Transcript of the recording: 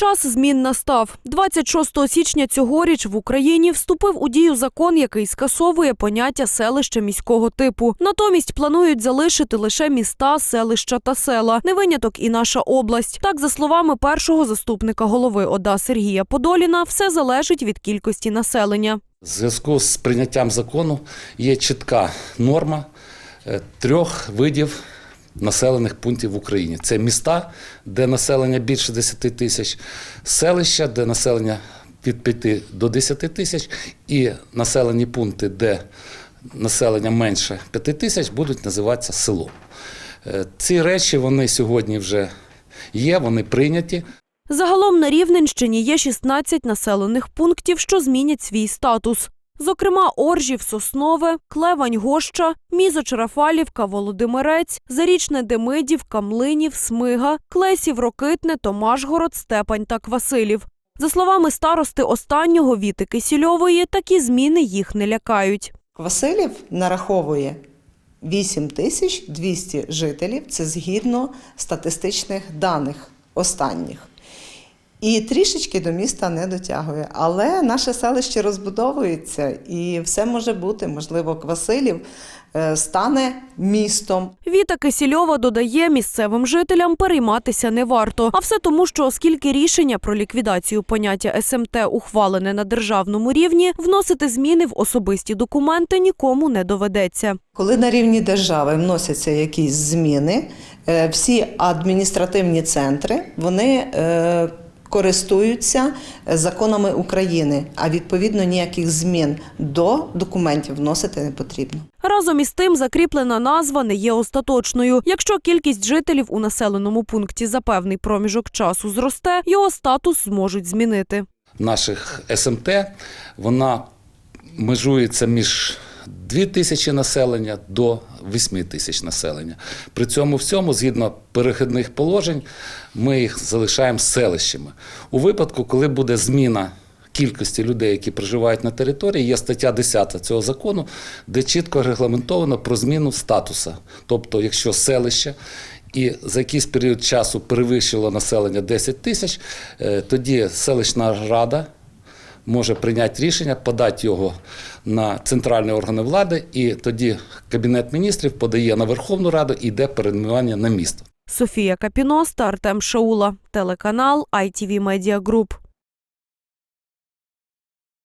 Час змін настав. 26 січня цьогоріч в Україні вступив у дію закон, який скасовує поняття селища міського типу. Натомість планують залишити лише міста, селища та села. Не виняток і наша область. Так, за словами першого заступника голови ОДА Сергія Подоліна, все залежить від кількості населення. В зв'язку з прийняттям закону є чітка норма е, трьох видів населених пунктів в Україні. Це міста, де населення більше 10 тисяч, селища, де населення від 5 до 10 тисяч, і населені пункти, де населення менше 5 тисяч, будуть називатися селом. Е, Ці речі вони сьогодні вже є, вони прийняті. Загалом на Рівненщині є 16 населених пунктів, що змінять свій статус. Зокрема, Оржів, Соснове, Клевань, Гоща, Мізо-Чарафалівка, Володимирець, Зарічне Демидівка, Млинів, Смига, Клесів, Рокитне, Томашгород, Степань та Квасилів. За словами старости останнього Віти Кисільової, такі зміни їх не лякають. Василів нараховує 8200 жителів, це згідно статистичних даних останніх. І трішечки до міста не дотягує. Але наше селище розбудовується і все може бути. Можливо, Квасилів е, стане містом. Віта Кисільова додає, місцевим жителям перейматися не варто. А все тому, що оскільки рішення про ліквідацію поняття СМТ ухвалене на державному рівні, вносити зміни в особисті документи нікому не доведеться. Коли на рівні держави вносяться якісь зміни, е, всі адміністративні центри вони е, користуються законами України, а відповідно ніяких змін до документів вносити не потрібно. Разом із тим, закріплена назва не є остаточною. Якщо кількість жителів у населеному пункті за певний проміжок часу зросте, його статус зможуть змінити. наших СМТ, вона межується між 2 тисячі населення до 8 тисяч населення. При цьому всьому, згідно перехідних положень, ми їх залишаємо селищами. У випадку, коли буде зміна кількості людей, які проживають на території, є стаття 10 цього закону, де чітко регламентовано про зміну статусу. Тобто, якщо селище і за якийсь період часу перевищило населення 10 тисяч, е, тоді селищна рада може прийняти рішення, подати його на центральні органи влади, і тоді Кабінет міністрів подає на Верховну Раду і йде перейменування на місто. Софія Капіноста, Артем Шаула, телеканал ITV Media Group.